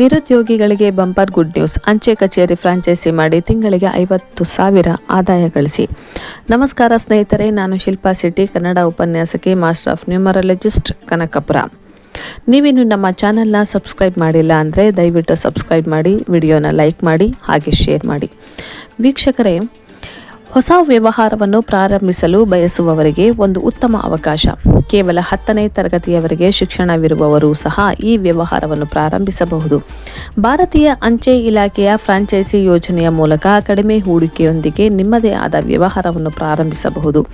ನಿರುದ್ಯೋಗಿಗಳಿಗೆ bumper good news. ಅಂಚೆ ಕಚೇರಿ franchise ಮಾಡಿ ತಿಂಗಳಿಗೆ ಐವತ್ತು ಸಾವಿರ ಆದಾಯ ಗಳಿಸಿ. ನಮಸ್ಕಾರ ಸ್ನೇಹಿತರೆ, ನಾನು ಶಿಲ್ಪಾ ಶೆಟ್ಟಿ, ಕನ್ನಡ ಉಪನ್ಯಾಸಕಿ, ಮಾಸ್ಟರ್ ಆಫ್ ನ್ಯೂಮರಾಲಜಿಸ್ಟ್, ಕನಕಪುರ. ನೀವಿನ್ನು ನಮ್ಮ ಚಾನಲ್ನ ಸಬ್ಸ್ಕ್ರೈಬ್ ಮಾಡಿಲ್ಲ ಅಂದರೆ ದಯವಿಟ್ಟು ಸಬ್ಸ್ಕ್ರೈಬ್ ಮಾಡಿ, ವಿಡಿಯೋನ ಲೈಕ್ ಮಾಡಿ, ಹಾಗೆ ಶೇರ್ ಮಾಡಿ. ವೀಕ್ಷಕರೇ ಹೊಸ ವ್ಯವಹಾರವನ್ನು ಪ್ರಾರಂಭಿಸಲು ಬಯಸುವವರಿಗೆ ಒಂದು ಉತ್ತಮ ಅವಕಾಶ. ಕೇವಲ ಹತ್ತನೇ ತರಗತಿಯವರೆಗೆ ಶಿಕ್ಷಣವಿರುವವರು ಸಹ ಈ ವ್ಯವಹಾರವನ್ನು ಪ್ರಾರಂಭಿಸಬಹುದು. ಭಾರತೀಯ ಅಂಚೆ ಇಲಾಖೆಯ ಫ್ರಾಂಚೈಸಿ ಯೋಜನೆಯ ಮೂಲಕ ಕಡಿಮೆ ಹೂಡಿಕೆಯೊಂದಿಗೆ ನಿಮ್ಮದೇ ಆದ ವ್ಯವಹಾರವನ್ನು ಪ್ರಾರಂಭಿಸಬಹುದು.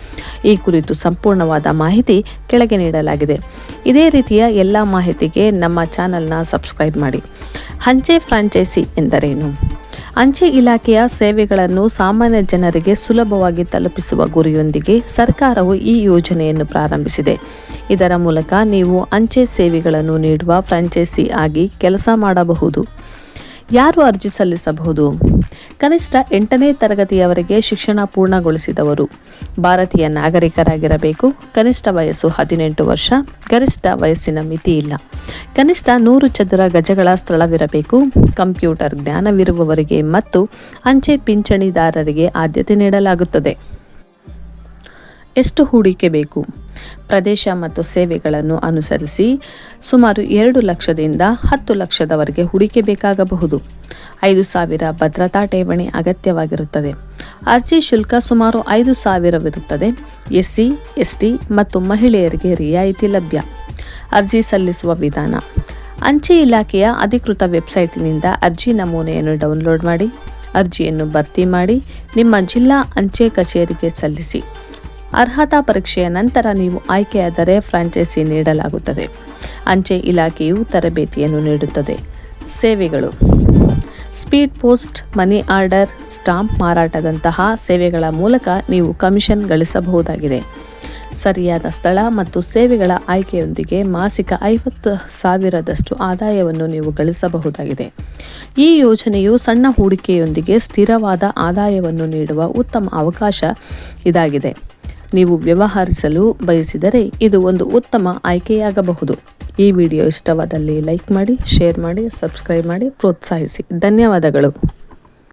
ಈ ಕುರಿತು ಸಂಪೂರ್ಣವಾದ ಮಾಹಿತಿ ಕೆಳಗೆ ನೀಡಲಾಗಿದೆ. ಇದೇ ರೀತಿಯ ಎಲ್ಲ ಮಾಹಿತಿಗೆ ನಮ್ಮ ಚಾನಲ್ನ ಸಬ್ಸ್ಕ್ರೈಬ್ ಮಾಡಿ. ಅಂಚೆ ಫ್ರಾಂಚೈಸಿ ಎಂದರೇನು? ಅಂಚೆ ಇಲಾಖೆಯ ಸೇವೆಗಳನ್ನು ಸಾಮಾನ್ಯ ಜನರಿಗೆ ಸುಲಭವಾಗಿ ತಲುಪಿಸುವ ಗುರಿಯೊಂದಿಗೆ ಸರ್ಕಾರವು ಈ ಯೋಜನೆಯನ್ನು ಪ್ರಾರಂಭಿಸಿದೆ. ಇದರ ಮೂಲಕ ನೀವು ಅಂಚೆ ಸೇವೆಗಳನ್ನು ನೀಡುವ ಫ್ರಾಂಚೈಸಿ ಆಗಿ ಕೆಲಸ ಮಾಡಬಹುದು. ಯಾರು ಅರ್ಜಿ ಸಲ್ಲಿಸಬಹುದು? ಕನಿಷ್ಠ ಎಂಟನೇ ತರಗತಿಯವರೆಗೆ ಶಿಕ್ಷಣ ಪೂರ್ಣಗೊಳಿಸಿದವರು. ಭಾರತೀಯ ನಾಗರಿಕರಾಗಿರಬೇಕು. ಕನಿಷ್ಠ ವಯಸ್ಸು ಹದಿನೆಂಟು ವರ್ಷ. ಗರಿಷ್ಠ ವಯಸ್ಸಿನ ಮಿತಿ ಇಲ್ಲ. ಕನಿಷ್ಠ ನೂರು ಚದುರ ಗಜಗಳ ಸ್ಥಳವಿರಬೇಕು. ಕಂಪ್ಯೂಟರ್ ಜ್ಞಾನವಿರುವವರಿಗೆ ಮತ್ತು ಅಂಚೆ ಪಿಂಚಣಿದಾರರಿಗೆ ಆದ್ಯತೆ ನೀಡಲಾಗುತ್ತದೆ. ಎಷ್ಟು ಹೂಡಿಕೆ ಬೇಕು? ಪ್ರದೇಶ ಮತ್ತು ಸೇವೆಗಳನ್ನು ಅನುಸರಿಸಿ ಸುಮಾರು ಎರಡು ಲಕ್ಷದಿಂದ ಹತ್ತು ಲಕ್ಷದವರೆಗೆ ಹೂಡಿಕೆ ಬೇಕಾಗಬಹುದು. ಐದು ಸಾವಿರ ಭದ್ರತಾ ಠೇವಣಿ ಅಗತ್ಯವಾಗಿರುತ್ತದೆ. ಅರ್ಜಿ ಶುಲ್ಕ ಸುಮಾರು ಐದು ಸಾವಿರವಿರುತ್ತದೆ. ಎಸ್ಸಿ, ಎಸ್ಟಿ ಮತ್ತು ಮಹಿಳೆಯರಿಗೆ ರಿಯಾಯಿತಿ ಲಭ್ಯ. ಅರ್ಜಿ ಸಲ್ಲಿಸುವ ವಿಧಾನ. ಅಂಚೆ ಇಲಾಖೆಯ ಅಧಿಕೃತ ವೆಬ್ಸೈಟ್ನಿಂದ ಅರ್ಜಿ ನಮೂನೆಯನ್ನು ಡೌನ್ಲೋಡ್ ಮಾಡಿ, ಅರ್ಜಿಯನ್ನು ಭರ್ತಿ ಮಾಡಿ ನಿಮ್ಮ ಜಿಲ್ಲಾ ಅಂಚೆ ಕಚೇರಿಗೆ ಸಲ್ಲಿಸಿ. ಅರ್ಹತಾ ಪರೀಕ್ಷೆಯ ನಂತರ ನೀವು ಆಯ್ಕೆಯಾದರೆ ಫ್ರಾಂಚೈಸಿ ನೀಡಲಾಗುತ್ತದೆ. ಅಂಚೆ ಇಲಾಖೆಯು ತರಬೇತಿಯನ್ನು ನೀಡುತ್ತದೆ. ಸೇವೆಗಳು. Speed post, money order, stamp ಮಾರಾಟದಂತಹ ಸೇವೆಗಳ ಮೂಲಕ ನೀವು ಕಮಿಷನ್ ಗಳಿಸಬಹುದಾಗಿದೆ. ಸರಿಯಾದ ಸ್ಥಳ ಮತ್ತು ಸೇವೆಗಳ ಆಯ್ಕೆಯೊಂದಿಗೆ ಮಾಸಿಕ ಐವತ್ತು ಸಾವಿರದಷ್ಟು ಆದಾಯವನ್ನು ನೀವು ಗಳಿಸಬಹುದಾಗಿದೆ. ಈ ಯೋಜನೆಯು ಸಣ್ಣ ಹೂಡಿಕೆಯೊಂದಿಗೆ ಸ್ಥಿರವಾದ ಆದಾಯವನ್ನು ನೀಡುವ ಉತ್ತಮ ಅವಕಾಶ ಇದಾಗಿದೆ. ನೀವು ವ್ಯವಹರಿಸಲು ಬಯಸಿದರೆ ಇದು ಒಂದು ಉತ್ತಮ ಆಯ್ಕೆಯಾಗಬಹುದು. ಈ ವಿಡಿಯೋ ಇಷ್ಟವಾದಲ್ಲಿ ಲೈಕ್ ಮಾಡಿ, ಶೇರ್ ಮಾಡಿ, ಸಬ್ಸ್ಕ್ರೈಬ್ ಮಾಡಿ, ಪ್ರೋತ್ಸಾಹಿಸಿ. ಧನ್ಯವಾದಗಳು.